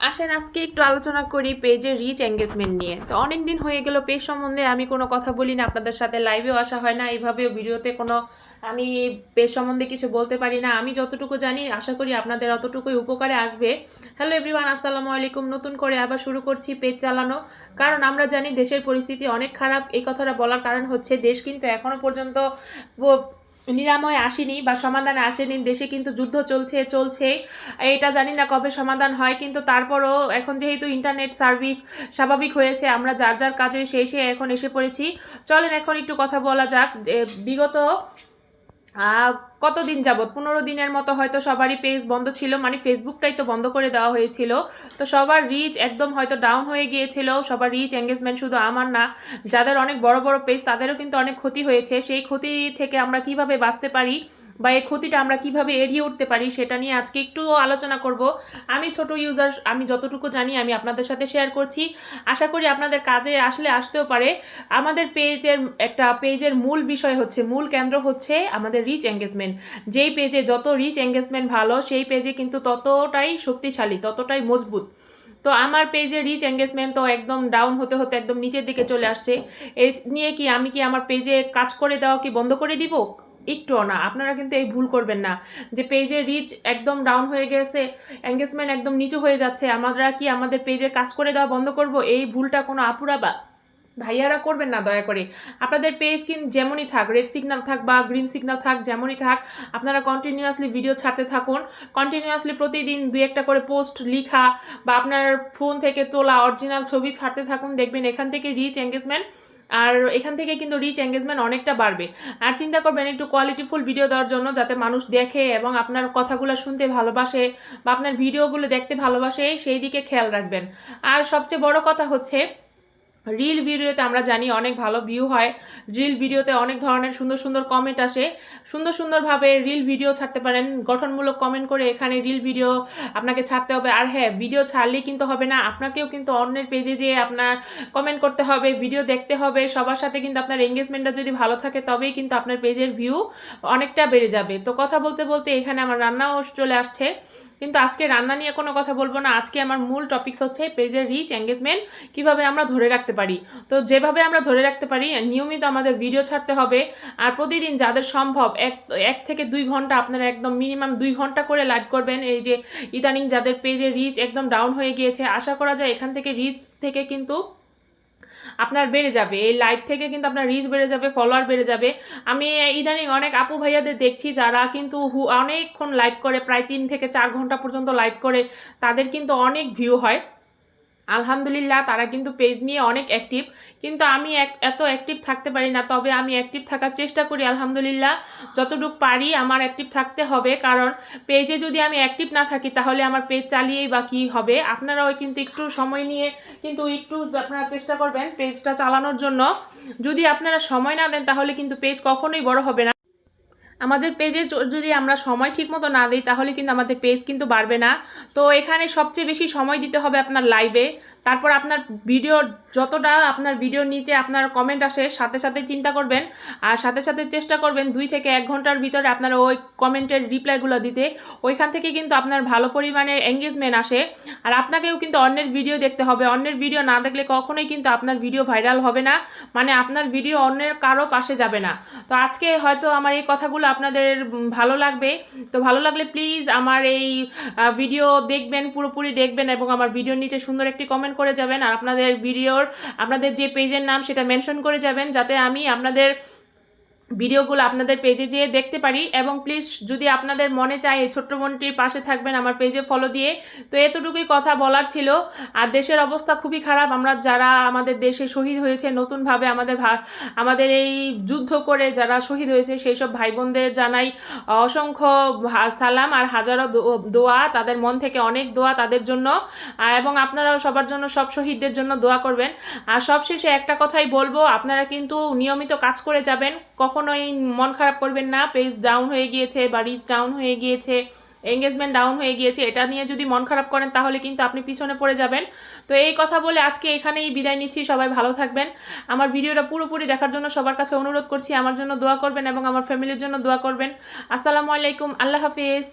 আসেন, আজকে একটু আলোচনা করি পেজের রিচ এঙ্গেজমেন্ট নিয়ে। তো অনেক দিন হয়ে গেল পেজ সম্বন্ধে আমি কোনো কথা বলি না আপনাদের সাথে লাইভেও আসা হয় না এইভাবেও ভিডিওতে কোনো আমি পেজ সম্বন্ধে কিছু বলতে পারি না। আমি যতটুকু জানি, আশা করি আপনাদের অতটুকুই উপকারে আসবে। হ্যালো এভরিওয়ান আসসালামু আলাইকুম। নতুন করে আবার শুরু করছি পেজ চালানো। কারণ আমরা জানি দেশের পরিস্থিতি অনেক খারাপ। এই কথাটা বলার কারণ হচ্ছে দেশ কিন্তু এখনও পর্যন্ত নিরাময় আসেনি বা সমাধান আসেনি, দেশে কিন্তু যুদ্ধ চলছে চলছে। এটা জানি না কবে সমাধান হয়, কিন্তু তারপরও এখন যেহেতু ইন্টারনেট সার্ভিস স্বাভাবিক হয়েছে, আমরা যার যার কাজে শেষে এখন এসে পড়েছি। চলেন এখন একটু কথা বলা যাক বিগত কতদিন যাবৎ? পনেরো দিনের মতো হয়তো সবারই পেজ বন্ধ ছিল। মানে ফেসবুকটাই তো বন্ধ করে দেওয়া হয়েছিল। তো সবার রিচ একদম হয়তো ডাউন হয়ে গিয়েছিল। সবার রিচ এঙ্গেজমেন্ট শুধু আমার না, যাদের অনেক বড় বড় পেজ তাদেরও কিন্তু অনেক ক্ষতি হয়েছে। সেই ক্ষতি থেকে আমরা কীভাবে বাঁচতে পারি? বা এই ক্ষতিটা আমরা কীভাবে এড়িয়ে উঠতে পারি সেটা নিয়ে আজকে একটু আলোচনা করব। আমি ছোট ইউজার আমি যতটুকু জানি আমি আপনাদের সাথে শেয়ার করছি। আশা করি আপনাদের কাজে আসলে আসতেও পারে। আমাদের পেজের একটা পেজের মূল বিষয় হচ্ছে, মূল কেন্দ্র হচ্ছে আমাদের রিচ এঙ্গেজমেন্ট যেই পেজে যত রিচ এঙ্গেজমেন্ট ভালো, সেই পেজে কিন্তু ততটাই শক্তিশালী, ততটাই মজবুত। তো আমার পেজে রিচ এঙ্গেজমেন্ট তো একদম ডাউন হতে হতে একদম নিচের দিকে চলে আসছে। এ নিয়ে কি আমি কি আমার পেজে কাজ করে দেওয়া কি বন্ধ করে দিব? একটুও না, আপনারা কিন্তু এই ভুল করবেন না। যে পেজে রিচ একদম ডাউন হয়ে গেছে এঙ্গেজমেন্ট একদম নিচু হয়ে যাচ্ছে, আমরা কি আমাদের পেজে কাজ করে দেওয়া বন্ধ করব? এই ভুলটা কোনো আপুরা বা ভাইয়ারা করবেন না দয়া করে। আপনাদের পেজ কিন যেমনই থাক রেড সিগন্যাল থাক বা গ্রিন সিগন্যাল থাক, যেমনই থাক, আপনারা কন্টিনিউয়াসলি ভিডিও ছাড়তে থাকুন। কন্টিনিউয়াসলি প্রতিদিন দুই একটা করে পোস্ট লিখা বা আপনার ফোন থেকে তোলা অরিজিনাল ছবি ছাড়তে থাকুন, দেখবেন এখান থেকে রিচ এঙ্গেজমেন্ট আর এখান থেকে কিন্তু রিচ এঙ্গেজমেন্ট অনেকটা বাড়বে। আর চিন্তা করবেন, একটু কোয়ালিটিফুল ভিডিও দেওয়ার জন্য যাতে মানুষ দেখে এবং আপনার কথাগুলো শুনতে ভালোবাসে বা আপনার ভিডিওগুলো দেখতে ভালোবাসে, সেই দিকে খেয়াল রাখবেন। আর সবচেয়ে বড় কথা হচ্ছে রিল ভিডিওতে আমরা জানি অনেক ভালো ভিউ হয়। রিল ভিডিওতে অনেক ধরনের সুন্দর সুন্দর কমেন্ট আসে। সুন্দর সুন্দরভাবে রিল ভিডিও ছাড়তে পারেন। গঠনমূলক কমেন্ট করে এখানে রিল ভিডিও আপনাকে ছাড়তে হবে। আর হ্যাঁ ভিডিও ছাড়লেই কিন্তু হবে না। আপনাকেও কিন্তু অন্যের পেজে যেয়ে আপনার কমেন্ট করতে হবে ভিডিও দেখতে হবে। সবার সাথে কিন্তু আপনার এঙ্গেজমেন্টটা যদি ভালো থাকে, তবেই কিন্তু আপনার পেজের ভিউ অনেকটা বেড়ে যাবে। তো কথা বলতে বলতে এখানে আমার রান্নাও চলে আসছে। কিন্তু আজকে রান্না নিয়ে কোনো কথা বলব না। আজকে আমার মূল টপিকস হচ্ছে পেজের রিচ এঙ্গেজমেন্ট কীভাবে আমরা ধরে রাখতে পারি। তো যেভাবে আমরা ধরে রাখতে পারি, নিয়মিত আমাদের ভিডিও ছাড়তে হবে। আর প্রতিদিন যাদের সম্ভব এক এক থেকে দুই ঘণ্টা আপনারা একদম মিনিমাম দুই ঘণ্টা করে লাইভ করবেন। এই যে ইদানিং যাদের পেজে রিচ একদম ডাউন হয়ে গিয়েছে, আশা করা যায় এখান থেকে রিচ থেকে কিন্তু আপনার বেড়ে যাবে। এই লাইভ থেকে কিন্তু আপনার রিচ বেড়ে যাবে ফলোয়ার বেড়ে যাবে। আমি ইদানিং অনেক আপু ভাইয়াদের দেখছি যারা কিন্তু হু- অনেকক্ষণ লাইভ করে, প্রায় তিন থেকে চার ঘণ্টা পর্যন্ত লাইভ করে, তাদের কিন্তু অনেক ভিউ হয়। আলহামদুলিল্লাহ, তারা কিন্তু পেজ নিয়ে অনেক অ্যাক্টিভ কিন্তু আমি এত অ্যাক্টিভ থাকতে পারি না, তবে আমি অ্যাক্টিভ থাকার চেষ্টা করি, আলহামদুলিল্লাহ। যতটুকু পারি আমার অ্যাক্টিভ থাকতে হবে, কারণ পেজে যদি আমি অ্যাক্টিভ না থাকি, তাহলে আমার পেজ চালিয়েই বা কী হবে? আপনারাও কিন্তু একটু সময় নিয়ে কিন্তু একটু আপনারা চেষ্টা করবেন পেজটা চালানোর জন্য। যদি আপনারা সময় না দেন, তাহলে কিন্তু পেজ কখনোই বড় হবে না। আমাদের পেজে যদি আমরা সময় ঠিক মতো না দিই, তাহলে কিন্তু আমাদের পেজ কিন্তু বাড়বে না। তো এখানে সবচেয়ে বেশি সময় দিতে হবে আপনার লাইভে তারপর আপনার ভিডিও যতটা আপনার ভিডিওর নিচে আপনার কমেন্ট আসে, সাথে সাথে চিন্তা করবেন, আর সাথে সাথে চেষ্টা করবেন দুই থেকে এক ঘণ্টার ভিতরে আপনার ওই কমেন্টের রিপ্লাইগুলো দিতে। ওইখান থেকে কিন্তু আপনার ভালো পরিমাণে এঙ্গেজমেন্ট আসে। আর আপনাকেও কিন্তু অন্যের ভিডিও দেখতে হবে। অন্যের ভিডিও না দেখলে কখনোই কিন্তু আপনার ভিডিও ভাইরাল হবে না। মানে আপনার ভিডিও অন্যের কারও পাশে যাবে না। তো আজকে হয়তো আমার এই কথাগুলো আপনাদের ভালো লাগবে। তো ভালো লাগলে প্লিজ আমার এই ভিডিও দেখবেন, পুরোপুরি দেখবেন এবং আমার ভিডিওর নিচে সুন্দর একটি কমেন্ট করে যাবেন আর আপনাদের ভিডিওর আপনাদের যে পেজের নাম সেটা মেনশন করে যাবেন, যাতে আমি আপনাদের ভিডিওগুলো আপনাদের পেজে যেয়ে দেখতে পারি এবং প্লিজ যদি আপনাদের মনে চায় এই ছোট্ট বোনটির পাশে থাকবেন আমার পেজে ফলো দিয়ে। তো এতটুকুই কথা বলার ছিল। আর দেশের অবস্থা খুবই খারাপ। আমরা যারা আমাদের দেশে শহীদ হয়েছে, নতুনভাবে আমাদের আমাদের এই যুদ্ধ করে যারা শহীদ হয়েছে সেই সব ভাই বোনদের জানাই অসংখ্য সালাম আর হাজারো দোয়া। তাদের মন থেকে অনেক দোয়া তাদের জন্য। এবং আপনারাও সবার জন্য সব শহীদদের জন্য দোয়া করবেন। আর সবশেষে একটা কথাই বলব, আপনারা কিন্তু নিয়মিত কাজ করে যাবেন। কখনোই মন খারাপ করবেন না পেজ ডাউন হয়ে গিয়েছে বা রিচ ডাউন হয়ে গিয়েছে এঙ্গেজমেন্ট ডাউন হয়ে গিয়েছে, এটা নিয়ে যদি মন খারাপ করেন তাহলে কিন্তু আপনি পিছনে পড়ে যাবেন। তো এই কথা বলে আজকে এখানেই বিদায় নিচ্ছি, সবাই ভালো থাকবেন। আমার ভিডিওটা পুরোপুরি দেখার জন্য সবার কাছে অনুরোধ করছি, আমার জন্য দোয়া করবেন এবং আমার ফ্যামিলির জন্য দোয়া করবেন। আসসালামু আলাইকুম, আল্লাহ হাফিজ।